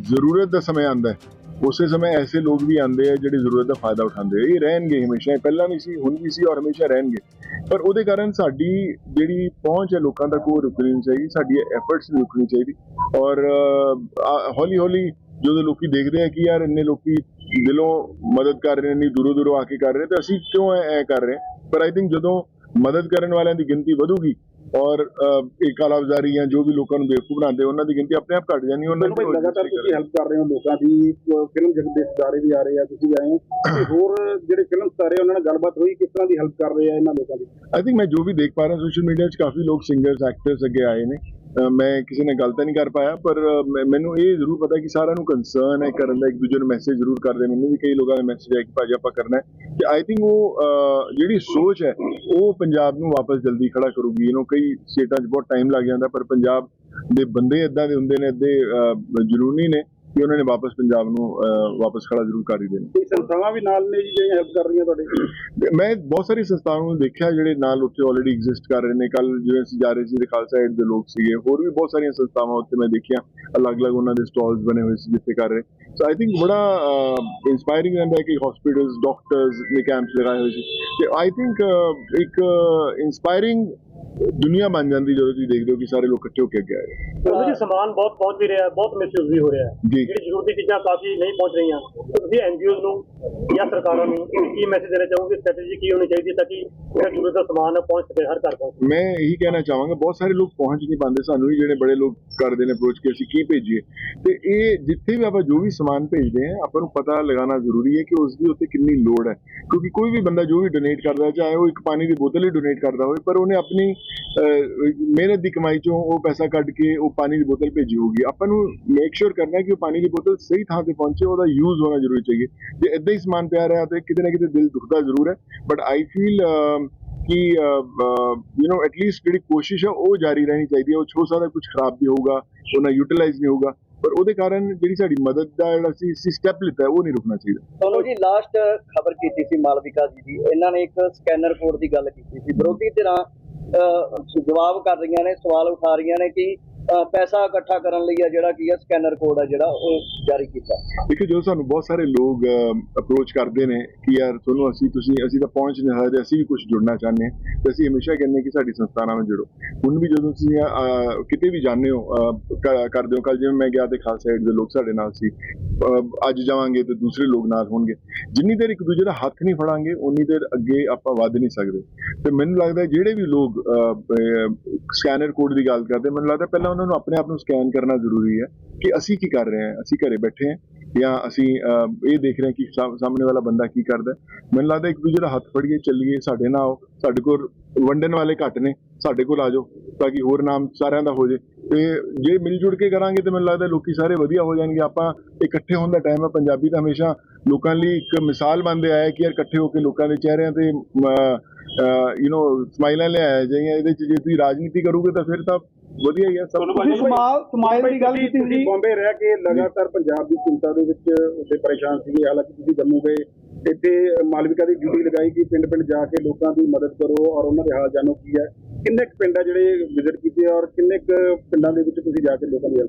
ਜ਼ਰੂਰਤ ਦਾ ਸਮੇਂ ਆਂਦਾ ਹੈ। ਉਸੇ ਸਮੇਂ ਐਸੇ ਲੋਕ ਵੀ ਆਉਂਦੇ ਆ ਜਿਹੜੇ ਜ਼ਰੂਰਤ ਦਾ ਫਾਇਦਾ ਉਠਾਉਂਦੇ ਆ। ਇਹ ਰਹਿਣਗੇ ਹਮੇਸ਼ਾ, ਇਹ ਪਹਿਲਾਂ ਵੀ ਸੀ, ਹੁਣ ਵੀ ਸੀ ਔਰ ਹਮੇਸ਼ਾ ਰਹਿਣਗੇ। ਪਰ ਉਹਦੇ ਕਾਰਨ ਸਾਡੀ ਜਿਹੜੀ ਪਹੁੰਚ ਹੈ ਲੋਕਾਂ ਤੱਕ ਉਹ ਰੁਕਣੀ ਚਾਹੀਦੀ, ਸਾਡੀ ਐਫਰਟਸ ਵੀ ਰੁਕਣੀ ਚਾਹੀਦੀ। ਔਰ ਹੌਲੀ ਹੌਲੀ ਜਦੋਂ ਲੋਕੀ ਦੇਖਦੇ ਆ ਕਿ ਯਾਰ ਇੰਨੇ ਲੋਕੀ ਦਿਲੋਂ ਮਦਦ ਕਰ ਰਹੇ ਨੇ, ਇੰਨੀ ਦੂਰੋਂ ਦੂਰੋਂ ਆ ਕੇ ਕਰ ਰਹੇ ਤੇ ਅਸੀਂ ਕਿਉਂ ਐ ਕਰ ਰਹੇ ਹਾਂ? ਪਰ ਆਈ ਥਿੰਕ ਜਦੋਂ ਮਦਦ ਕਰਨ ਵਾਲਿਆਂ ਦੀ ਗਿਣਤੀ ਵਧੂਗੀ ਔਰ ਇਹ ਕਾਲਾਬਾਜ਼ਾਰੀ ਜਾਂ ਜੋ ਵੀ ਲੋਕਾਂ ਨੂੰ ਬੇਵਕੂਫ ਬਣਾਉਂਦੇ ਉਹਨਾਂ ਦੀ ਗਿਣਤੀ ਆਪਣੇ ਆਪ ਘਟ ਜਾਣੀ ਉਹਨਾਂ ਭਾਈ ਲਗਾਤਾਰ ਤੁਸੀਂ ਹੈਲਪ ਕਰ ਰਹੇ ਹੋ ਲੋਕਾਂ ਦੀ ਫਿਲਮ ਜਗਤ ਦੇ ਸਿਤਾਰੇ ਵੀ ਆ ਰਹੇ ਆ ਤੁਸੀਂ ਆਏ ਹੋ। ਹੋਰ ਜਿਹੜੇ ਫਿਲਮ ਸਿਤਾਰੇ ਉਹਨਾਂ ਨਾਲ ਗੱਲਬਾਤ ਹੋਈ ਕਿਸ ਤਰ੍ਹਾਂ ਦੀ ਹੈਲਪ ਕਰ ਰਹੇ ਆ ਇਹਨਾਂ ਲੋਕਾਂ ਦੀ? ਆਈ ਥਿੰਕ ਮੈਂ ਜੋ ਵੀ ਦੇਖ ਪਾ ਰਿਹਾ ਸੋਸ਼ਲ ਮੀਡੀਆ 'ਚ ਕਾਫੀ ਲੋਕ ਸਿੰਗਰਸ ਐਕਟਰਸ ਅੱਗੇ ਆਏ ਨੇ। ਮੈਂ ਕਿਸੇ ਨੇ ਗੱਲ ਤਾਂ ਨਹੀਂ ਕਰ ਪਾਇਆ, ਪਰ ਮੈਂ- ਮੈਨੂੰ ਇਹ ਜ਼ਰੂਰ ਪਤਾ ਕਿ ਸਾਰਿਆਂ ਨੂੰ ਕੰਸਰਨ ਹੈ ਕਰਨ ਦਾ, ਇੱਕ ਦੂਜੇ ਨੂੰ ਮੈਸੇਜ ਜ਼ਰੂਰ ਕਰਦੇ ਮੈਨੂੰ ਵੀ ਕਈ ਲੋਕਾਂ ਦਾ ਮੈਸੇਜ ਹੈ ਕਿ ਭਾਜੀ ਆਪਾਂ ਕਰਨਾ ਹੈ। ਕਿ ਆਈ ਥਿੰਕ ਉਹ ਜਿਹੜੀ ਸੋਚ ਹੈ, ਉਹ ਪੰਜਾਬ ਨੂੰ ਵਾਪਸ ਜਲਦੀ ਖੜਾ ਕਰੂਗੀ। ਯੂ ਕਈ ਸਟੇਟਾਂ 'ਚ ਬਹੁਤ ਟਾਈਮ ਲੱਗ ਜਾਂਦਾ, ਪਰ ਪੰਜਾਬ ਦੇ ਬੰਦੇ ਇਦਾਂ ਦੇ ਹੁੰਦੇ ਨੇ ਇੱਦੇ ਜਨੂਨੀ ਨੇ। ਕਿ ਉਹਨਾਂ ਨੇ ਵਾਪਸ ਪੰਜਾਬ ਨੂੰ ਵਾਪਸ ਖੜਾ ਜ਼ਰੂਰ ਕਰ ਹੀ ਦੇਣਾ। ਕੋਈ ਸੰਸਥਾਵਾਂ ਵੀ ਨਾਲ ਨੇ ਜੀ ਜਿਹੜੀਆਂ ਹੈਲਪ ਕਰ ਰਹੀਆਂ ਤੁਹਾਡੇ? ਮੈਂ ਬਹੁਤ ਸਾਰੀ ਸੰਸਥਾਵਾਂ ਨੂੰ ਦੇਖਿਆ ਜਿਹੜੇ ਨਾਲ ਉੱਥੇ ਆਲਰੇਡੀ ਐਗਜ਼ਿਸਟ ਕਰ ਰਹੇ ਨੇ। ਕੱਲ ਜਿਵੇਂ ਅਸੀਂ ਜਾ ਰਹੇ ਸੀ ਖਾਲਸਾ ਏਡ ਦੇ ਲੋਕ ਸੀਗੇ। ਹੋਰ ਵੀ ਬਹੁਤ ਸਾਰੀਆਂ ਸੰਸਥਾਵਾਂ ਉੱਥੇ ਮੈਂ ਦੇਖੀਆਂ। ਅਲੱਗ-ਅਲੱਗ ਉਹਨਾਂ ਦੇ ਸਟਾਲਸ ਬਣੇ ਹੋਏ ਸੀ ਜਿੱਥੇ ਕਰ ਰਹੇ। ਸੋ ਆਈ ਥਿੰਕ ਬੜਾ ਇਨਸਪਾਇਰਿੰਗ ਰਹਿੰਦਾ ਹੈ ਕਿ ਹਸਪੀਟਲਸ ਡਾਕਟਰਸ ਨੇ ਕੈਂਪਸ ਲਗਾਏ ਹੋਏ ਸੀ। ਤੇ ਆਈ ਥਿੰਕ ਇੱਕ ਇਨਸਪਾਇਰਿੰਗ ਦੁਨੀਆ ਬਣ ਜਾਂਦੀ ਜਦੋਂ ਤੁਸੀਂ ਦੇਖਦੇ ਹੋ ਕਿ ਸਾਰੇ ਲੋਕ ਇਕੱਠੇ ਹੋ ਕੇ ਅੱਗੇ ਆਏ ਉਹਦੇ ਜੀ ਸਮਾਨ ਬਹੁਤ ਪਹੁੰਚ ਵੀ ਰਿਹਾ ਹੈ ਬਹੁਤ ਮਿਸਯੂਜ਼ ਵੀ ਹੋ ਰਿਹਾ ਹੈ। ਜੀ। ਜਿਹੜੀ ਜ਼ਰੂਰਤੀ ਚੀਜ਼ਾਂ ਕਾਫੀ ਨਹੀਂ ਪਹੁੰਚ ਰਹੀਆਂ। ਤੁਸੀਂ ਐਨਜੀਓਜ਼ ਨੂੰ ਜਾਂ ਸਰਕਾਰਾਂ ਨੂੰ ਕੀ ਮੈਸੇਜ ਦੇਣਾ ਚਾਹੋਗੇ? ਸਟ੍ਰੈਟਜੀ ਕੀ ਹੋਣੀ ਚਾਹੀਦੀ ਤਾਂ ਕਿ ਜਿਹੜਾ ਜ਼ਰੂਰਤ ਦਾ ਸਮਾਨ ਹੈ, ਪਹੁੰਚ ਸਕੇ, ਹਰ ਘਰ ਪਹੁੰਚ ਮੈਂ ਇਹੀ ਕਹਿਣਾ ਚਾਹਾਂਗਾ, ਬਹੁਤ ਸਾਰੇ ਲੋਕ ਪਹੁੰਚ ਨਹੀਂ ਪਾਉਂਦੇ ਸਾਨੂੰ ਵੀ, ਜਿਹੜੇ ਬੜੇ ਲੋਕ ਕਰਦੇ ਨੇ ਅਪਰੋਚ ਕਿ ਅਸੀਂ ਕੀ ਭੇਜੀਏ। ਤੇ ਇਹ ਜਿੱਥੇ ਵੀ ਆਪਾਂ ਜੋ ਵੀ ਸਮਾਨ ਭੇਜਦੇ ਹਾਂ, ਆਪਾਂ ਨੂੰ ਪਤਾ ਲਗਾਉਣਾ ਜ਼ਰੂਰੀ ਹੈ ਕਿ ਉਸ ਦੀ ਉੱਤੇ ਕਿੰਨੀ ਲੋੜ ਹੈ। ਕਿਉਂਕਿ ਕੋਈ ਵੀ ਬੰਦਾ ਜੋ ਵੀ ਡੋਨੇਟ ਕਰਦਾ ਚਾਹੇ ਉਹ ਇੱਕ ਪਾਣੀ ਦੀ ਬੋਤਲ ਹੀ ਡੋਨੇਟ ਕਰਦਾ ਹੋਵੇ, ਪਰ ਉਹਨੇ ਆਪਣੀ ਮਿਹਨਤ ਦੀ ਕਮਾਈ ਚੋਂ ਉਹ ਪੈਸਾ ਕੱਢ ਕੇ ਉਹ ਪਾਣੀ ਦੀ ਬੋਤਲ ਭੇਜੀ ਹੋਊਗੀ। ਆਪਾਂ ਨੂੰ ਮੇਕ ਸ਼ੋਰ ਕਰਨਾ ਕਿ ਉਹ ਪਾਣੀ ਦੀ ਬੋਤਲ ਸਹੀ ਥਾਂ ਤੇ ਪਹੁੰਚੇ, ਉਹਦਾ ਯੂਜ਼ ਹੋਣਾ ਜ਼ਰੂਰੀ ਚਾਹੀਏ। ਜੇ ਇਦਾਂ ਹੀ ਸਮਾਨ ਪਿਆ ਰਿਹਾ ਤੇ ਕਿਤੇ ਨਾ ਕਿਤੇ ਦਿਲ ਦੁਖਦਾ ਜ਼ਰੂਰ ਹੈ। ਬਟ ਆਈ ਫੀਲ ਕਿ ਯੂ نو ਐਟਲੀਸਟ ਜਿਹੜੀ ਕੋਸ਼ਿਸ਼ ਹੈ ਉਹ ਜਾਰੀ ਰਹਿਣੀ ਚਾਹੀਦੀ ਹੈ। ਉਹ ਹੋ ਸਕਦਾ ਕੁਝ ਖਰਾਬ ਵੀ ਹੋਊਗਾ, ਉਹਨਾਂ ਯੂਟਿਲਾਈਜ਼ ਨਹੀਂ ਹੋਊਗਾ। ਪਰ ਉਹਦੇ ਕਾਰਨ ਜਿਹੜੀ ਸਾਡੀ ਮਦਦ ਦਾ ਜਿਹੜਾ ਅਸੀਂ ਅਸੀਂ ਸਟੈਪ ਲਿੱਤਾ ਉਹ ਨਹੀਂ ਰੁਕਣਾ ਚਾਹੀਦਾ। ਤੁਹਾਨੂੰ ਜੀ ਲਾਸਟ ਖਬਰ ਕੀਤੀ ਸੀ ਮਾਲਵਿਕਾ ਜੀ ਦੀ। ਇਹਨਾਂ ਨੇ ਇੱਕ ਸਕੈਨਰ ਕੋਡ ਦੀ ਗੱਲ ਕੀਤੀ ਸੀ। ਵਿਰੋਧੀ ਧਿਰਾਂ ਜਵਾਬ ਕਰ ਰਹੀਆਂ ਨੇ, ਸਵਾਲ ਉਠਾ ਰਹੀਆਂ ਨੇ ਕਿ ਪੈਸਾ ਇਕੱਠਾ ਕਰਨ ਲਈ ਆ ਜਿਹੜਾ ਕੀ ਹੈ ਸਕੈਨਰ ਕੋਡ ਆ ਜਿਹੜਾ ਉਹ ਜਾਰੀ ਕੀਤਾ। ਦੇਖੋ ਜੋ ਸਾਨੂੰ ਬਹੁਤ ਸਾਰੇ ਲੋਕ ਅਪਰੋਚ ਕਰਦੇ ਨੇ ਕਿ ਯਾਰ ਤੁਹਾਨੂੰ ਅਸੀਂ, ਤੁਸੀਂ, ਅਸੀਂ ਤਾਂ ਪਹੁੰਚ ਨਹੀਂ ਸਕਦੇ, ਅਸੀਂ ਵੀ ਕੁਝ ਜੁੜਨਾ ਚਾਹੁੰਦੇ ਹਾਂ ਤੇ ਅਸੀਂ ਹਮੇਸ਼ਾ ਕਹਿੰਦੇ ਹਾਂ ਕਿ ਸਾਡੀ ਸੰਸਥਾ ਨਾਲ ਜੁੜੋ। ਹੁਣ ਵੀ ਜਦੋਂ ਤੁਸੀਂ ਕਿਤੇ ਵੀ ਜਾਂਦੇ ਹੋ ਕਰਦੇ ਹੋ ਕੱਲ ਜਿਵੇਂ ਮੈਂ ਗਿਆ ਤੇ ਖਾਲਸਾ ਏਡ ਦੇ ਲੋਕ ਸਾਡੇ ਨਾਲ ਸੀ ਅੱਜ ਜਾਵਾਂਗੇ ਤੇ ਦੂਸਰੇ ਲੋਕ ਨਾਲ ਹੋਣਗੇ। ਜਿੰਨੀ ਦੇਰ ਇੱਕ ਦੂਜੇ ਦਾ ਹੱਥ ਨਹੀਂ ਫੜਾਂਗੇ ਉਨੀ ਦੇਰ ਅੱਗੇ ਆਪਾਂ ਵੱਧ ਨਹੀਂ ਸਕਦੇ। ਤੇ ਮੈਨੂੰ ਲੱਗਦਾ ਜਿਹੜੇ ਵੀ ਲੋਕ ਸਕੈਨਰ ਕੋਡ ਦੀ ਗੱਲ ਕਰਦੇ, ਮੈਨੂੰ ਲੱਗਦਾ ਪਹਿਲਾਂ ਉਹਨਾਂ ਨੂੰ ਆਪਣੇ ਆਪ ਨੂੰ ਸਕੈਨ ਕਰਨਾ ਜ਼ਰੂਰੀ ਹੈ ਕਿ ਅਸੀਂ ਕੀ ਕਰ ਰਹੇ ਹਾਂ, ਅਸੀਂ ਘਰੇ ਬੈਠੇ ਹਾਂ ਜਾਂ ਅਸੀਂ ਇਹ ਦੇਖ ਰਹੇ ਹਾਂ ਕਿ ਸਾਹਮਣੇ ਵਾਲਾ ਬੰਦਾ ਕੀ ਕਰਦਾ ਮੈਨੂੰ ਲੱਗਦਾ ਇੱਕ ਦੂਜੇ ਦਾ ਹੱਥ ਫੜੀਏ, ਚੱਲੀਏ, ਸਾਡੇ ਨਾਲ ਆਓ, ਸਾਡੇ ਕੋਲ ਵੰਡਣ ਵਾਲੇ ਘੱਟ ਨੇ, ਸਾਡੇ ਕੋਲ ਆ ਜਾਓ ਤਾਂ ਕਿ ਹੋਰ ਨਾਮ ਸਾਰਿਆਂ ਦਾ ਹੋ ਜੇ। ਤੇ ਜੇ ਮਿਲ ਜੁਲ ਕੇ ਕਰਾਂਗੇ ਤੇ ਮੈਨੂੰ ਲੱਗਦਾ ਲੋਕੀ ਸਾਰੇ ਵਧੀਆ ਹੋ ਜਾਣਗੇ। ਆਪਾਂ ਇਕੱਠੇ ਹੋਣ ਦਾ ਟਾਈਮ ਹੈ, ਪੰਜਾਬੀ ਤਾਂ ਹਮੇਸ਼ਾ ਲੋਕਾਂ ਲਈ ਇੱਕ ਮਿਸਾਲ ਬਣਦੇ ਆਏ ਕਿ ਯਾਰ ਇਕੱਠੇ ਹੋ ਕੇ ਲੋਕਾਂ ਦੇ ਚਿਹਰਿਆਂ ਤੇ ਯੂ نو ਸਮਾਈਲਾਂ ਲਿਆਇਆ ਜਾਈਆਂ ਇਹਦੇ ਚ ਜੇ ਤੁਸੀਂ ਰਾਜਨੀਤੀ ਕਰੋਗੇ ਤਾਂ ਫਿਰ ਤਾਂ ਵਧੀਆ ਹੀ ਹੈ ਸਭ ਤੁਸੀਂ ਸਮਾਲ ਸਮਾਈਲ ਦੀ ਗੱਲ ਕੀਤੀ ਸੀ। ਬੰਬੇ ਰਹਿ ਕੇ ਲਗਾਤਾਰ ਪੰਜਾਬ ਦੀ ਚਿੰਤਾ ਦੇ ਵਿੱਚ ਉੱਥੇ ਪਰੇਸ਼ਾਨ ਸੀਗੇ ਹਾਲਾਂਕਿ ਤੁਸੀਂ ਜੰਮੂ ਗਏ ਇੱਥੇ ਮਾਲਵਿਕਾ ਦੀ ਡਿਊਟੀ ਲਗਾਈ ਕਿ ਪਿੰਡ ਪਿੰਡ ਜਾ ਕੇ ਲੋਕਾਂ ਦੀ ਮਦਦ ਕਰੋ ਔਰ ਉਹਨਾਂ ਦੇ ਹਾਲ ਜਾਣੋ ਕੀ ਹੈ। ਕਿੰਨੇ ਕੁ ਪਿੰਡ ਆ ਜਿਹੜੇ ਵਿਜ਼ਿਟ ਕੀਤੇ ਔਰ ਕਿੰਨੇ ਕੁ ਪਿੰਡਾਂ ਦੇ ਵਿੱਚ ਤੁਸੀਂ ਜਾ ਕੇ ਲੋਕਾਂ ਦੀ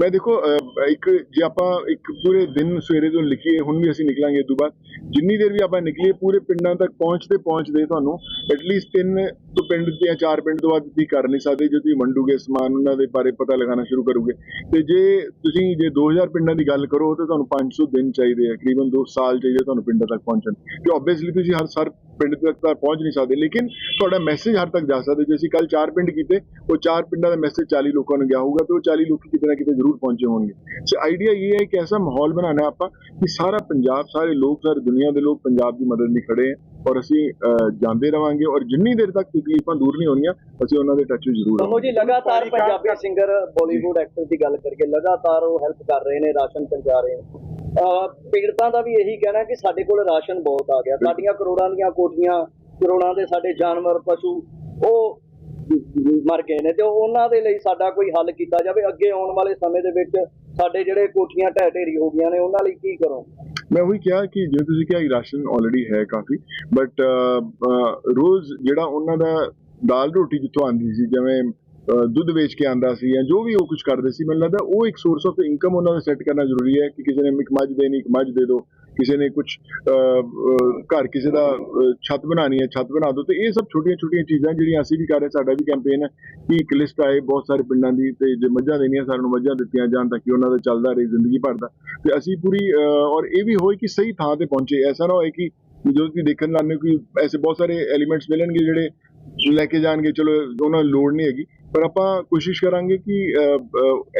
ਮੈਂ ਦੇਖੋ ਅਹ, ਇੱਕ ਜੇ ਆਪਾਂ ਇੱਕ ਪੂਰੇ ਦਿਨ ਸਵੇਰੇ ਤੋਂ ਲਿਖੀਏ ਹੁਣ ਵੀ ਅਸੀਂ ਨਿਕਲਾਂਗੇ ਤੋਂ ਬਾਅਦ ਜਿੰਨੀ ਦੇਰ ਵੀ ਆਪਾਂ ਨਿਕਲੀਏ ਪੂਰੇ ਪਿੰਡਾਂ ਤੱਕ ਪਹੁੰਚਦੇ ਪਹੁੰਚਦੇ ਤੁਹਾਨੂੰ ਐਟਲੀਸਟ ਤਿੰਨ ਤੋਂ ਪਿੰਡ ਜਾਂ ਚਾਰ ਪਿੰਡ ਤੋਂ ਵੱਧ ਤੁਸੀਂ ਕਰ ਨਹੀਂ ਸਕਦੇ, ਜੇ ਤੁਸੀਂ ਵੰਡੂਗੇ ਸਮਾਨ, ਉਹਨਾਂ ਦੇ ਬਾਰੇ ਪਤਾ ਲਗਾਉਣਾ ਸ਼ੁਰੂ ਕਰੋਗੇ। ਤੇ ਜੇ ਤੁਸੀਂ ਜੇ 2000 ਪਿੰਡਾਂ ਦੀ ਗੱਲ ਕਰੋ, ਤਾਂ ਤੁਹਾਨੂੰ 500 ਦਿਨ ਚਾਹੀਦੇ ਆ, ਤਕਰੀਬਨ 2 ਸਾਲ ਚਾਹੀਦੇ ਤੁਹਾਨੂੰ ਪਿੰਡਾਂ ਤੱਕ ਪਹੁੰਚਣ। ਤੇ ਆਬਵੀਅਸਲੀ ਤੁਸੀਂ ਹਰ ਸਰ ਪਿੰਡ ਤੱਕ ਤਾਂ ਪਹੁੰਚ ਨਹੀਂ ਸਕਦੇ, ਲੇਕਿਨ ਤੁਹਾਡਾ ਮੈਸੇਜ ਹਰ ਤੱਕ ਜਾ ਸਕਦਾ। ਜੇ ਅਸੀਂ ਕੱਲ ਚਾਰ ਪਿੰਡ ਕੀਤੇ, ਉਹ ਚਾਰ ਪਿੰਡਾਂ ਦਾ ਮੈਸੇਜ 40 ਲੋਕਾਂ ਨੂੰ ਗਿਆ ਹੋਊਗਾ, ਤੇ ਉਹ 40 ਲੋਕ ਕਿਤੇ ਨਾ ਕਿਤੇ ਜ਼ਰੂਰ ਪਹੁੰਚੇ ਹੋਣਗੇ। ਸੋ ਆਈਡੀਆ ਇਹ ਹੈ ਕਿ ਐਸਾ ਮਾਹੌਲ ਬਣਾਉਣਾ ਆਪਾਂ ਕਿ ਸਾਰਾ ਪੰਜਾਬ, ਸਾਰੇ ਲੋਕ, ਸਾਰੀ ਦੁਨੀਆ ਦੇ ਲੋਕ ਪੰਜਾਬ ਦੀ ਮਦਦ ਲਈ ਖੜੇ ਹੈ ਔਰ ਅਸੀਂ ਜਾਂਦੇ ਰਵਾਂਗੇ ਔਰ ਜਿੰਨੀ ਦੇਰ ਤੱਕ ਤਕਲੀਫਾਂ ਦੂਰ ਨਹੀਂ ਹੋਣੀਆਂ ਅਸੀਂ ਉਹਨਾਂ ਦੇ ਟੱਚ ਜ਼ਰੂਰ ਰਵਾਂਗੇ ਜੀ ਲਗਾਤਾਰ ਪੰਜਾਬੀ ਸਿੰਗਰ ਬਾਲੀਵੁੱਡ ਐਕਟਰ ਦੀ ਗੱਲ ਕਰਕੇ ਲਗਾਤਾਰ ਉਹ ਹੈਲਪ ਕਰ ਰਹੇ ਨੇ ਰਾਸ਼ਨ ਪਹੁੰਚਾ ਰਹੇ ਨੇ। ਪੀੜਤਾਂ ਦਾ ਵੀ ਇਹੀ ਕਹਿਣਾ ਕਿ ਸਾਡੇ ਕੋਲ ਰਾਸ਼ਨ ਬਹੁਤ ਆ ਗਿਆ। ਸਾਡੀਆਂ ਕਰੋੜਾਂ ਦੀਆਂ ਕੋਠੀਆਂ ਕਰੋੜਾਂ ਦੇ ਸਾਡੇ ਜਾਨਵਰ ਪਸ਼ੂ ਉਹ ਮਰ ਗਏ ਨੇ ਤੇ ਉਹਨਾਂ ਦੇ ਲਈ ਸਾਡਾ ਕੋਈ ਹੱਲ ਕੀਤਾ ਜਾਵੇ। ਅੱਗੇ ਆਉਣ ਵਾਲੇ ਸਮੇਂ ਦੇ ਵਿੱਚ ਸਾਡੇ ਜਿਹੜੇ ਕੋਠੀਆਂ ਢਹਿ ਢੇਰੀ ਹੋ ਗਈਆਂ ਨੇ ਉਹਨਾਂ ਲਈ ਕੀ ਕਰੋ ਮੈਂ ਉਹੀ ਕਿਹਾ ਕਿ ਜਿਵੇਂ ਤੁਸੀਂ ਕਿਹਾ ਕਿ ਰਾਸ਼ਨ ਆਲਰੇਡੀ ਹੈ ਕਾਫੀ ਬਟ ਰੋਜ਼ ਜਿਹੜਾ ਉਹਨਾਂ ਦਾ ਦਾਲ ਰੋਟੀ ਜਿੱਥੋਂ ਆਉਂਦੀ ਸੀ, ਜਿਵੇਂ ਦੁੱਧ ਵੇਚ ਕੇ ਆਂਦਾ ਸੀ ਜਾਂ ਜੋ ਵੀ ਉਹ ਕੁਝ ਕਰਦੇ ਸੀ, ਮੈਨੂੰ ਲੱਗਦਾ ਉਹ ਇੱਕ ਸੋਰਸ ਆਫ ਇਨਕਮ ਉਹਨਾਂ ਦਾ ਸੈੱਟ ਕਰਨਾ ਜ਼ਰੂਰੀ ਹੈ ਕਿ ਕਿਸੇ ਨੇ ਇੱਕ ਮੱਝ ਦੇਣੀ, ਇੱਕ ਮੱਝ ਦੇ ਦਿਓ। ਕਿਸੇ ਨੇ ਕੁਝ ਘਰ ਕਿਸੇ ਦਾ ਛੱਤ ਬਣਾਣੀ ਹੈ, ਛੱਤ ਬਣਾ ਦਿਓ, ਤੇ ਇਹ ਸਭ ਛੋਟੀਆਂ ਛੋਟੀਆਂ ਚੀਜ਼ਾਂ ਜਿਹੜੀਆਂ ਅਸੀਂ ਵੀ ਕਰ ਰਹੇ ਸਾਡਾ ਵੀ ਕੈਂਪੇਨ ਹੈ ਕਿ ਇੱਕ ਲਿਸਟ ਆਏ ਬਹੁਤ ਸਾਰੇ ਪਿੰਡਾਂ ਦੀ, ਤੇ ਜੇ ਮੱਝਾਂ ਦੇਣੀਆਂ ਸਾਨੂੰ ਮੱਝਾਂ ਦਿੱਤੀਆਂ ਜਾਣ ਤਾਂ ਕਿ ਉਹਨਾਂ ਦਾ ਚੱਲਦਾ ਰਹੇ ਜ਼ਿੰਦਗੀ ਭਰ ਦਾ। ਤੇ ਅਸੀਂ ਪੂਰੀ ਔਰ ਇਹ ਵੀ ਹੋਏ ਕਿ ਸਹੀ ਥਾਂ ਤੇ ਪਹੁੰਚੇ। ਐਸਾ ਨਾ ਹੋਏ ਕਿ ਜਦੋਂ ਤੁਸੀਂ ਦੇਖਣ ਲੱਗੇ ਕਿ ਐਸੇ ਬਹੁਤ ਸਾਰੇ ਐਲੀਮੈਂਟਸ ਮਿਲਣਗੇ ਜਿਹੜੇ ਲੈ ਕੇ ਜਾਣਗੇ, ਚਲੋ ਉਹਨਾਂ ਨੂੰ ਲੋੜ ਨਹੀਂ ਹੈਗੀ, ਪਰ ਆਪਾਂ ਕੋਸ਼ਿਸ਼ ਕਰਾਂਗੇ ਕਿ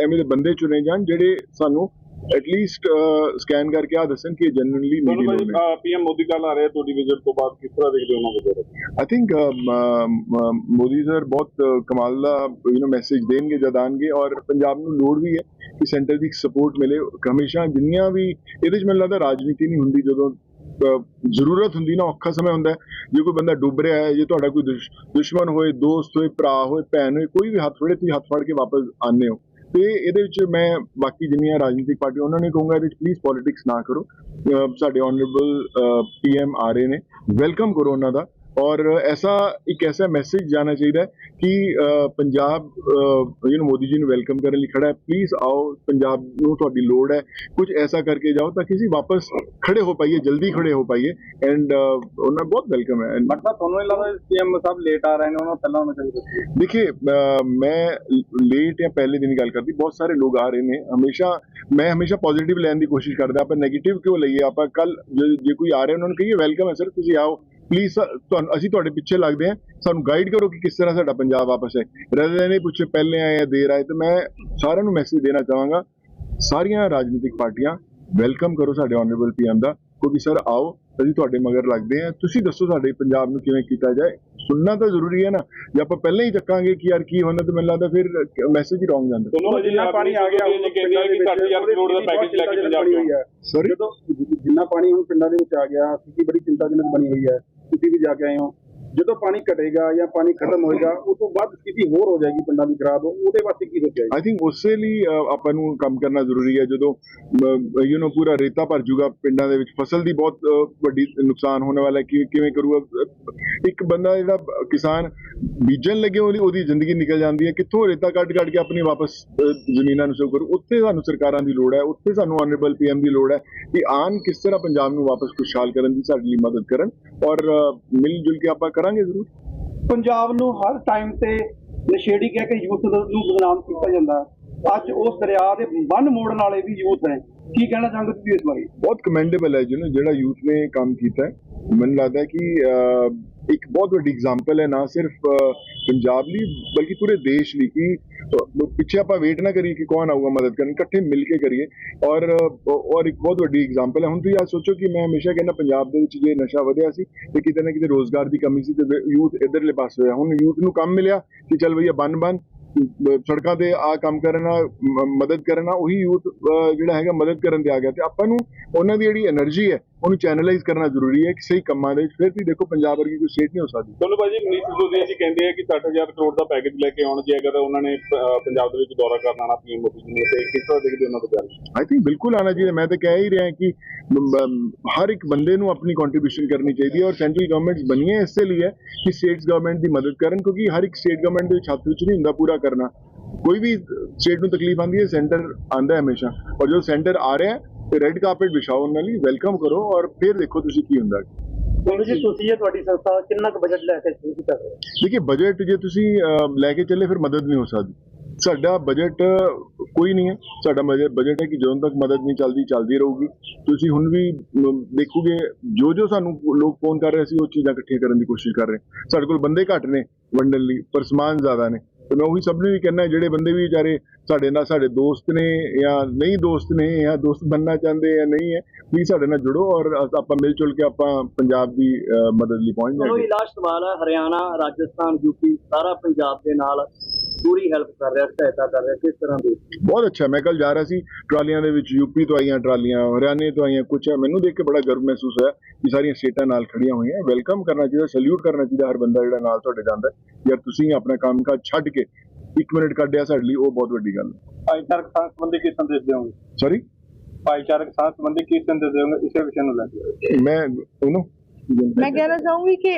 ਐਵੇਂ ਦੇ ਬੰਦੇ ਚੁਣੇ ਜਾਣ ਜਿਹੜੇ ਸਾਨੂੰ ਐਟਲੀਸਟ ਸਕੈਨ ਕਰਕੇ ਆ ਦੱਸਣ ਕਿ ਜੈਨੂਇਨਲੀ ਨੀਡੀ ਲੋੜ ਨੇ ਪੀਐਮ ਮੋਦੀ ਕੱਲ ਆ ਰਹੇ ਤੁਹਾਡੀ ਵਿਜ਼ਿਟ ਤੋਂ ਬਾਅਦ ਕਿਸ ਤਰ੍ਹਾਂ ਦੇਖਦੇ ਹੋ ਉਹਨਾਂ ਦੇ ਆਈ ਥਿੰਕ ਮੋਦੀ ਸਰ ਬਹੁਤ uh, ਕਮਾਲ ਦਾ ਯੂ نو ਮੈਸੇਜ ਦੇਣਗੇ ਜਦ ਆਉਣਗੇ ਔਰ ਪੰਜਾਬ ਨੂੰ ਲੋੜ ਵੀ ਹੈ ਕਿ ਸੈਂਟਰ ਦੀ ਸਪੋਰਟ ਮਿਲੇ। ਹਮੇਸ਼ਾ ਜਿੰਨੀਆਂ ਵੀ ਇਹਦੇ ਚ ਮੈਨੂੰ ਲੱਗਦਾ ਰਾਜਨੀਤੀ ਨਹੀਂ ਹੁੰਦੀ ਜਦੋਂ ਜ਼ਰੂਰਤ ਹੁੰਦੀ ਨਾ ਔਖਾ ਸਮੇਂ ਹੁੰਦਾ। ਹੈ। ਜੇ ਕੋਈ ਬੰਦਾ ਡੁੱਬ ਰਿਹਾ ਹੈ ਜੇ ਤੁਹਾਡਾ ਕੋਈ ਦੁਸ਼- ਦੁਸ਼ਮਣ ਹੋਏ ਦੋਸਤ ਹੋਏ ਭਰਾ ਹੋਏ ਭੈਣ ਹੋਏ ਕੋਈ ਵੀ ਹੱਥ ਫੜੇ ਤੁਸੀਂ ਹੱਥ ਫੜ ਕੇ ਵਾਪਸ ਆਉਂਦੇ ਹੋ। ਤੇ ਇਹਦੇ ਵਿੱਚ ਮੈਂ ਬਾਕੀ ਜਿੰਨੀਆਂ ਰਾਜਨੀਤਿਕ ਪਾਰਟੀਆਂ ਉਹਨਾਂ ਨੇ ਕਹੂੰਗਾ ਇਹਦੇ ਵਿੱਚ ਪਲੀਜ਼ ਪੋਲਿਟਿਕਸ ਨਾ ਕਰੋ। ਅਹ, ਸਾਡੇ ਆਨਰੇਬਲ ਪੀਐਮ ਆ ਰਹੇ ਨੇ। ਵੈਲਕਮ ਕਰੋ ਉਹਨਾਂ ਦਾ। ਔਰ ਐਸਾ ਇੱਕ ਐਸਾ ਮੈਸੇਜ ਜਾਣਾ ਚਾਹੀਦਾ ਕਿ ਪੰਜਾਬ ਯੂ ਮੋਦੀ ਜੀ ਨੂੰ ਵੈਲਕਮ ਕਰਨ ਲਈ ਖੜਾ ਹੈ। ਪਲੀਜ਼ ਆਓ ਪੰਜਾਬ ਨੂੰ ਤੁਹਾਡੀ ਲੋੜ ਹੈ। ਕੁਝ ਐਸਾ ਕਰਕੇ ਜਾਓ ਤਾਂ ਕਿ ਜੀ ਵਾਪਸ ਖੜੇ ਹੋ ਪਾਈਏ ਜਲਦੀ ਖੜੇ ਹੋ ਪਾਈਏ। ਐਂਡ ਉਹਨਾਂ ਬਹੁਤ ਵੈਲਕਮ ਹੈ। ਬਟ ਤੁਹਾਨੂੰ ਇਹ ਲੱਗਦਾ ਸੀ ਸੀਐਮ ਸਾਹਿਬ ਲੇਟ ਆ ਰਹੇ ਨੇ ਉਹਨਾਂ ਪਹਿਲਾਂ ਹੋਣਾ ਚਾਹੀਦਾ ਦੇਖिए ਮੈਂ ਲੇਟ ਜਾਂ ਪਹਿਲੇ ਦਿਨ ਗੱਲ ਕਰਦੀ ਬਹੁਤ ਸਾਰੇ ਲੋਕ ਆ ਰਹੇ ਨੇ। ਹਮੇਸ਼ਾ ਮੈਂ ਹਮੇਸ਼ਾ ਪੋਜ਼ਿਟਿਵ ਲੈਣ ਦੀ ਕੋਸ਼ਿਸ਼ ਕਰਦਾ ਆਪਾਂ 네ਗੇਟਿਵ ਕਿਉਂ ਲਈਏ? ਆਪਾਂ ਕੱਲ ਜੇ ਕੋਈ ਆ ਰਹੇ ਉਹਨਾਂ ਨੂੰ ਕਹੀਏ ਵੈਲਕਮ ਹੈ ਸਰ ਤੁਸੀਂ ਆਓ। ਪਲੀਜ਼ ਤੁਹਾਨੂੰ ਅਸੀਂ ਤੁਹਾਡੇ ਪਿੱਛੇ ਲੱਗਦੇ ਹਾਂ। ਸਾਨੂੰ ਗਾਈਡ ਕਰੋ ਕਿ ਕਿਸ ਤਰ੍ਹਾਂ ਸਾਡਾ ਪੰਜਾਬ ਵਾਪਸ ਹੈ ਰਦਰ ਇਹ ਪੁੱਛੇ ਪਹਿਲੇ ਆਏ ਜਾਂ ਦੇਰ ਆਏ ਤੇ ਮੈਂ ਸਾਰਿਆਂ ਨੂੰ ਮੈਸੇਜ ਦੇਣਾ ਚਾਹਾਂਗਾ। ਸਾਰੀਆਂ ਰਾਜਨੀਤਿਕ ਪਾਰਟੀਆਂ ਵੈਲਕਮ ਕਰੋ ਸਾਡੇ ਆਨਰੇਬਲ ਪੀਐਮ ਦਾ। ਕਿਉਂਕਿ ਸਰ ਆਓ ਅਸੀਂ ਤੁਹਾਡੇ ਮਗਰ ਲੱਗਦੇ ਹਾਂ। ਤੁਸੀਂ ਦੱਸੋ ਸਾਡੇ ਪੰਜਾਬ ਨੂੰ ਕਿਵੇਂ ਕੀਤਾ ਜਾਏ। ਸੁਣਨਾ ਤਾਂ ਜ਼ਰੂਰੀ ਹੈ ਨਾ। ਜੇ ਆਪਾਂ ਪਹਿਲਾਂ ਹੀ ਚੱਕਾਂਗੇ ਕਿ ਯਾਰ ਕੀ ਹੋਣਾ ਤੇ ਮੈਨੂੰ ਲੱਗਦਾ ਫਿਰ ਮੈਸੇਜ ਹੀ ਰੋਂਗ ਜਾਂਦਾ। ਦੋਨੋਂ ਜਿੰਨਾ ਪਾਣੀ ਆ ਗਿਆ ਉਹ ਕਹਿੰਦੇ ਆ ਕਿ 60000 ਕਰੋੜ ਦਾ ਪੈਕੇਜ ਲੈ ਕੇ ਪੰਜਾਬ ਸੌਰੀ ਜਦੋਂ ਜਿੰਨਾ ਪਾਣੀ ਹੁਣ ਪਿੰਡਾਂ ਦੇ ਵਿੱਚ ਆ ਗਿਆ ਸਥਿਤੀ ਬੜੀ ਚਿੰਤਾਜਨਕ ਬਣੀ ਹੋਈ ਹੈ। ਤੁਸੀਂ ਵੀ ਜਾ ਕੇ ਆਏ ਹੋ। ਜਦੋਂ ਪਾਣੀ ਘਟੇਗਾ ਜਾਂ ਪਾਣੀ ਖਤਮ ਹੋਏਗਾ ਉਸ ਤੋਂ ਬਾਅਦ ਸਥਿਤੀ ਹੋਰ ਹੋ ਜਾਏਗੀ ਪਿੰਡਾਂ ਦੀ ਖਰਾਬ ਉਹਦੇ ਵਾਸਤੇ ਕੀ ਸੋਚਿਆ ਆਈ ਥਿੰਕ ਉਸੇ ਲਈ ਅਹ, ਆਪਾਂ ਨੂੰ ਕੰਮ ਕਰਨਾ ਜ਼ਰੂਰੀ ਹੈ ਜਦੋਂ ਯੂ نو ਪੂਰਾ ਰੇਤਾ ਭਰ ਜੂਗਾ ਪਿੰਡਾਂ ਦੇ ਵਿੱਚ ਫਸਲ ਦੀ ਬਹੁਤ ਅਹ, ਵੱਡੀ ਨੁਕਸਾਨ ਹੋਣ ਵਾਲਾ ਹੈ ਕਿ ਕਿਵੇਂ ਕਰੂਗਾ ਇੱਕ ਬੰਦਾ ਜਿਹੜਾ ਬ- ਕਿਸਾਨ ਬੀਜਣ ਲੱਗੇ ਉਹਦੀ ਉਹਦੀ ਜ਼ਿੰਦਗੀ ਨਿਕਲ ਜਾਂਦੀ ਹੈ ਕਿੱਥੋਂ ਰੇਤਾ ਕੱਢ ਕੱਢ ਕੇ ਆਪਣੀ ਵਾਪਸ ਅਹ, ਜ਼ਮੀਨਾਂ ਨੂੰ ਸੋ ਕਰੂ ਉੱਥੇ ਸਾਨੂੰ ਸਰਕਾਰਾਂ ਦੀ ਲੋੜ ਹੈ ਉੱਥੇ ਸਾਨੂੰ ਆਨਰੇਬਲ ਪੀਐਮ ਦੀ ਲੋੜ ਹੈ ਕਿ ਆਨ ਕਿਸ ਤਰ੍ਹਾਂ ਪੰਜਾਬ ਨੂੰ ਵਾਪਸ ਖੁਸ਼ਹਾਲ ਕਰਨ ਦੀ ਸਾਡੀ ਲਈ ਮਦਦ ਕਰਨ ਔਰ ਅਹ, ਮਿਲ ਜੁਲ ਕੇ ਆਪਾਂ ਕਰਾਂਗੇ ਜ਼ਰੂਰ। ਪੰਜਾਬ ਨੂੰ ਹਰ ਟਾਈਮ ਤੇ ਨਸ਼ੇੜੀ ਕਹਿ ਕੇ ਯੂਥ ਨੂੰ ਬਦਨਾਮ ਕੀਤਾ ਜਾਂਦਾ। ਅੱਜ ਉਸ ਦਰਿਆ ਦੇ ਬੰਨ ਮੋੜਨ ਵਾਲੇ ਵੀ ਯੂਥ ਨੇ। ਕੀ ਕਹਿਣਾ ਚਾਹੁੰਦੇ ਤੁਸੀਂ ਇਸ ਬਾਰੇ? ਬਹੁਤ ਕਮੈਂਡੇਬਲ ਹੈ ਜਿਹਨੂੰ ਜਿਹੜਾ ਯੂਥ ਨੇ ਕੰਮ ਕੀਤਾ ਹੈ। ਮੈਨੂੰ ਲੱਗਦਾ ਕਿ ਇੱਕ ਬਹੁਤ ਵੱਡੀ ਐਗਜ਼ਾਮਪਲ ਹੈ ਨਾ ਸਿਰਫ ਪੰਜਾਬ ਲਈ, ਬਲਕਿ ਪੂਰੇ ਦੇਸ਼ ਲਈ ਕਿ ਪਿੱਛੇ ਆਪਾਂ ਵੇਟ ਨਾ ਕਰੀਏ ਕਿ ਕੌਣ ਆਊਗਾ ਮਦਦ ਕਰਨ, ਇਕੱਠੇ ਮਿਲ ਕੇ ਕਰੀਏ। ਔਰ ਔਰ ਇੱਕ ਬਹੁਤ ਵੱਡੀ ਐਗਜ਼ਾਮਪਲ ਹੈ। ਹੁਣ ਤੁਸੀਂ ਆ ਸੋਚੋ ਕਿ ਮੈਂ ਹਮੇਸ਼ਾ ਕਹਿੰਦਾ ਪੰਜਾਬ ਦੇ ਵਿੱਚ ਜੇ ਨਸ਼ਾ ਵਧਿਆ ਸੀ ਤੇ ਕਿਤੇ ਨਾ ਕਿਤੇ ਰੋਜ਼ਗਾਰ ਦੀ ਕਮੀ ਸੀ ਤੇ ਯੂਥ ਇਧਰਲੇ ਪਾਸੇ ਹੋਇਆ। ਹੁਣ ਯੂਥ ਨੂੰ ਕੰਮ ਮਿਲਿਆ ਕਿ ਚੱਲ ਭਈਆ ਬੰਨ ਬੰਨ ਸੜਕਾਂ ਤੇ ਆ ਕੰਮ ਕਰਨਾ ਮਦਦ ਕਰਨਾ ਉਹੀ ਯੂਥ ਜਿਹੜਾ ਹੈਗਾ ਮਦਦ ਕਰਨ ਤੇ ਆ ਗਿਆ। ਤੇ ਆਪਾਂ ਨੂੰ ਉਹਨਾਂ ਦੀ ਜਿਹੜੀ એનર્ਜੀ ਹੈ ਉਹਨੂੰ ਚੈਨਲਾਈਜ਼ ਕਰਨਾ ਜ਼ਰੂਰੀ ਹੈ ਕਿ ਸਹੀ ਕੰਮਾਂ ਦੇ ਵਿੱਚ। ਫਿਰ ਵੀ ਦੇਖੋ ਪੰਜਾਬ ਵਰਗੀ ਕੋਈ ਸਟੇਟ ਨਹੀਂ ਹੋ ਸਕਦੀ। ਤੁਹਾਨੂੰ ਭਾਜੀ ਮਨੀਸ਼ ਸਿਸੋਦੀਆ ਜੀ ਕਹਿੰਦੇ ਆ ਕਿ 60000 ਕਰੋੜ ਦਾ ਪੈਕੇਜ ਲੈ ਕੇ ਆਉਣ ਜੇ ਅਗਰ ਉਹਨਾਂ ਨੇ ਪੰਜਾਬ ਦੇ ਵਿੱਚ ਦੌਰਾ ਕਰਨਾ ਨਾ ਪੀਐਮ ਮੋਦੀ ਜੀ ਨੇ ਤੇ ਕਿਸ ਤਰ੍ਹਾਂ ਦੇਖਦੇ ਉਹਨਾਂ ਦਾ ਬਿਆਨ ਆਈ ਥਿੰਕ ਬਿਲਕੁਲ ਆਣਾ ਚਾਹੀਦਾ। ਮੈਂ ਤਾਂ ਕਹਿ ਹੀ ਰਿਹਾ ਕਿ ਹਰ ਇੱਕ ਬੰਦੇ ਨੂੰ ਆਪਣੀ ਕੰਟਰੀਬਿਊਸ਼ਨ ਕਰਨੀ ਚਾਹੀਦੀ ਹੈ ਔਰ ਸੈਂਟਰਲ ਗਵਰਨਮੈਂਟਸ ਬਣੀਆਂ ਇਸੇ ਲਈ ਹੈ ਕਿ ਸਟੇਟਸ ਗਵਰਨਮੈਂਟ ਦੀ ਮਦਦ ਕਰਨ ਕਿਉਂਕਿ ਹਰ ਇੱਕ ਸਟੇਟ ਗਵਰਨਮੈਂਟ ਦੇ ਵਿੱਚ ਹੱਥ ਵਿੱਚ ਨਹੀਂ ਹੁੰਦਾ ਪੂਰਾ ਕਰਨਾ। ਕੋਈ ਵੀ ਸਟੇਟ ਨੂੰ ਤਕਲੀਫ ਆਂਦੀ ਹੈ ਸੈਂਟਰ ਆਂਦਾ ਹੈ ਹਮੇਸ਼ਾ। ਔਰ ਜਦੋਂ ਸੈਂਟਰ ਆ ਰਿਹਾ ਹੈ ਤੇ ਰੈੱਡ ਕਾਰਪੇਟ ਵਿਛਾਓ ਉਹਨਾਂ ਲਈ ਵੈਲਕਮ ਕਰੋ ਔਰ ਫਿਰ ਦੇਖੋ ਤੁਸੀਂ ਕੀ ਹੁੰਦਾ। ਹੈ ਹੁਣ ਜੀ ਤੁਸੀਂ ਇਹ ਤੁਹਾਡੀ ਸੰਸਥਾ ਕਿੰਨਾ ਕੁ ਬਜਟ ਲੈ ਕੇ ਸ਼ੁਰੂ ਕੀਤਾ ਹੈ ਬਜਟ ਜੇ ਤੁਸੀਂ ਲੈ ਕੇ ਚੱਲੇ ਫਿਰ ਮਦਦ ਨਹੀਂ ਹੋ ਸਕਦੀ। ਸਾਡਾ ਬਜਟ ਕੋਈ ਨਹੀਂ ਹੈ। ਸਾਡਾ ਬਜਟ ਹੈ ਕਿ ਜਦੋਂ ਤੱਕ ਮਦਦ ਨਹੀਂ ਚੱਲਦੀ ਚੱਲਦੀ ਰਹੂਗੀ। ਤੁਸੀਂ ਹੁਣ ਵੀ ਦੇਖੋਗੇ ਜੋ ਜੋ ਸਾਨੂੰ ਲੋਕ ਫੋਨ ਕਰ ਰਹੇ ਸੀ ਉਹ ਚੀਜ਼ਾਂ ਇਕੱਠੀਆਂ ਕਰਨ ਦੀ ਕੋਸ਼ਿਸ਼ ਕਰ ਰਹੇ। ਸਾਡੇ ਕੋਲ ਬੰਦੇ ਘੱਟ ਨੇ ਵੰਡਣ ਲਈ ਪਰ ਸਮਾਨ ਜ਼ਿਆਦਾ ਨੇ। ਤੇ ਮੈਂ ਉਹੀ ਸਭ ਨੂੰ ਵੀ ਕਹਿੰਦਾ ਜਿਹੜੇ ਬੰਦੇ ਵੀ ਵਿਚਾਰੇ ਸਾਡੇ ਨਾਲ, ਸਾਡੇ ਦੋਸਤ ਨੇ ਜਾਂ ਨਹੀਂ ਦੋਸਤ ਨੇ ਜਾਂ ਦੋਸਤ ਬਣਨਾ ਚਾਹੁੰਦੇ ਜਾਂ ਨਹੀਂ ਹੈ ਵੀ ਸਾਡੇ ਨਾਲ ਜੁੜੋ ਔਰ ਆਪਾਂ ਮਿਲ ਜੁਲ ਕੇ ਆਪਾਂ ਪੰਜਾਬ ਦੀ ਮਦਦ ਲਈ ਪਹੁੰਚ ਚਲੋ ਜਾਵਾਂਗੇ ਲਾਸਟ ਸਵਾਲ ਹੈ, ਹਰਿਆਣਾ, ਰਾਜਸਥਾਨ ਯੂਪੀ ਸਾਰਾ ਪੰਜਾਬ ਦੇ ਨਾਲ ਪੂਰੀ ਹੈਲਪ ਕਰ ਰਿਹਾ ਸਹਾਇਤਾ ਕਰ ਰਿਹਾ ਕਿਸ ਤਰ੍ਹਾਂ ਦੀ? ਬਹੁਤ ਅੱਛਾ ਮੈਂ ਕੱਲ ਜਾ ਰਿਹਾ ਸੀ ਟਰਾਲੀਆਂ ਦੇ ਵਿੱਚ ਯੂਪੀ ਤੋਂ ਆਈਆਂ ਟਰਾਲੀਆਂ ਹਰਿਆਣੇ ਤੋਂ ਆਈਆਂ ਕੁਛ ਹੈ ਮੈਨੂੰ ਦੇਖ ਕੇ ਬੜਾ ਗਰਵ ਮਹਿਸੂਸ ਹੋਇਆ ਕਿ ਸਾਰੀਆਂ ਸਟੇਟਾਂ ਨਾਲ ਖੜੀਆਂ ਹੋਈਆਂ ਵੈਲਕਮ ਕਰਨਾ ਚਾਹੀਦਾ ਸੈਲੂਟ ਕਰਨਾ ਚਾਹੀਦਾ ਹਰ ਬੰਦਾ ਜਿਹੜਾ ਨਾਲ ਤੁਹਾਡੇ ਜਾਂਦਾ। ਯਾਰ ਤੁਸੀਂ ਆਪਣਾ ਕੰਮ ਕਾਜ ਛੱਡ ਕੇ ਇੱਕ ਮਿੰਟ ਕੱਢਿਆ ਸਾਡੇ ਲਈ ਉਹ ਬਹੁਤ ਵੱਡੀ ਗੱਲ ਹੈ। ਭਾਈਚਾਰਕ ਸਾਥ ਸੰਬੰਧੀ ਕੀ ਸੰਦੇਸ਼ ਦੇਵੋਗੇ ਸੌਰੀ ਭਾਈਚਾਰਕ ਸਾਥ ਸੰਬੰਧੀ ਕੀ ਸੰਦੇਸ਼ ਦੇਵੋਗੇ ਇਸੇ ਵਿਸ਼ੇ ਨੂੰ ਲੈ ਕੇ। ਮੈਂ ਉਹਨੂੰ? ਮੈਂ ਕਹਿਣਾ ਚਾਹੂੰਗੀ ਕਿ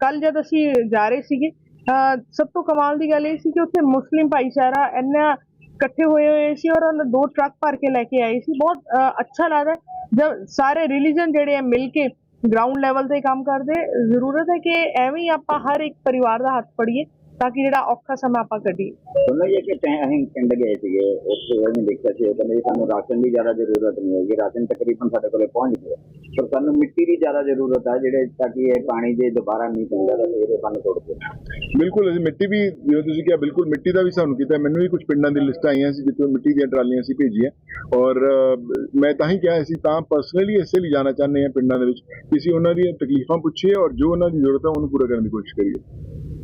ਕੱਲ ਜਦ ਅਸੀਂ ਜਾ ਰਹੇ ਸੀਗੇ ਸਭ ਤੋਂ ਕਮਾਲ ਦੀ ਗੱਲ ਇਹ ਸੀ ਕਿ ਉੱਥੇ ਮੁਸਲਿਮ ਭਾਈਚਾਰਾ ਇੰਨਾ ਇਕੱਠੇ ਹੋਏ ਹੋਏ ਸੀ ਔਰ ਉਹਨਾਂ ਦੋ ਟਰੱਕ ਭਰ ਕੇ ਲੈ ਕੇ ਆਏ ਸੀ। ਬਹੁਤ ਅਹ, ਅੱਛਾ ਲੱਗਦਾ ਜਦ ਸਾਰੇ ਰਿਲੀਜਨ ਜਿਹੜੇ ਆ ਮਿਲ ਕੇ ਗਰਾਊਂਡ ਲੈਵਲ ਤੇ ਕੰਮ ਕਰਦੇ ਜ਼ਰੂਰਤ ਹੈ ਕਿ ਐਵੇਂ ਹੀ ਆਪਾਂ ਹਰ ਇੱਕ ਪਰਿਵਾਰ ਦਾ ਹੱਥ ਫੜੀਏ। ਤਾਂ ਕਿ ਜਿਹੜਾ ਔਖਾ ਸਮਾਂ ਆਪਾਂ ਕੱਢੀਏ। ਉਹਨਾਂ ਇਹ ਕਿ ਅਸੀਂ ਪਿੰਡ ਗਏ ਸੀਗੇ ਉੱਥੇ ਉਹਨੇ ਦੇਖਿਆ ਸੀ ਉਹ ਕਹਿੰਦੇ ਸਾਨੂੰ ਰਾਸ਼ਨ ਦੀ ਜ਼ਿਆਦਾ ਜ਼ਰੂਰਤ ਨਹੀਂ ਹੈਗੀ ਰਾਸ਼ਨ ਤਕਰੀਬਨ ਸਾਡੇ ਕੋਲੇ ਪਹੁੰਚ ਗਿਆ। ਪਰ ਸਾਨੂੰ ਮਿੱਟੀ ਦੀ ਜ਼ਿਆਦਾ ਜ਼ਰੂਰਤ ਹੈ ਜਿਹੜੇ ਤਾਂ ਕਿ ਇਹ ਪਾਣੀ ਜੇ ਦੁਬਾਰਾ ਨਹੀਂ ਪੈਂਦਾ ਤਾਂ ਫਿਰ ਇਹ ਬੰਨ ਤੋੜ ਕੇ ਬਿਲਕੁਲ ਅਸੀਂ ਮਿੱਟੀ ਵੀ ਜਿਵੇਂ ਤੁਸੀਂ ਕਿਹਾ ਬਿਲਕੁਲ ਮਿੱਟੀ ਦਾ ਵੀ ਸਾਨੂੰ ਕੀਤਾ ਮੈਨੂੰ ਵੀ ਕੁਝ ਪਿੰਡਾਂ ਦੀ ਲਿਸਟ ਆਈਆਂ ਸੀ ਜਿੱਥੋਂ ਮਿੱਟੀ ਦੀਆਂ ਟਰਾਲੀਆਂ ਅਸੀਂ ਭੇਜੀਆਂ। ਔਰ ਮੈਂ ਤਾਂ ਹੀ ਕਿਹਾ ਅਸੀਂ ਤਾਂ ਪਰਸਨਲੀ ਇਸੇ ਲਈ ਜਾਣਾ ਚਾਹੁੰਦੇ ਹਾਂ ਪਿੰਡਾਂ ਦੇ ਵਿੱਚ ਕਿ ਅਸੀਂ ਉਹਨਾਂ ਦੀਆਂ ਤਕਲੀਫਾਂ ਪੁੱਛੀਏ ਔਰ ਜੋ ਉਹਨਾਂ ਦੀ ਜ਼ਰੂਰਤ ਹੈ ਉਹਨੂੰ ਪੂਰਾ ਕਰਨ ਦੀ ਕੋਸ਼ਿਸ਼ ਕਰੀਏ।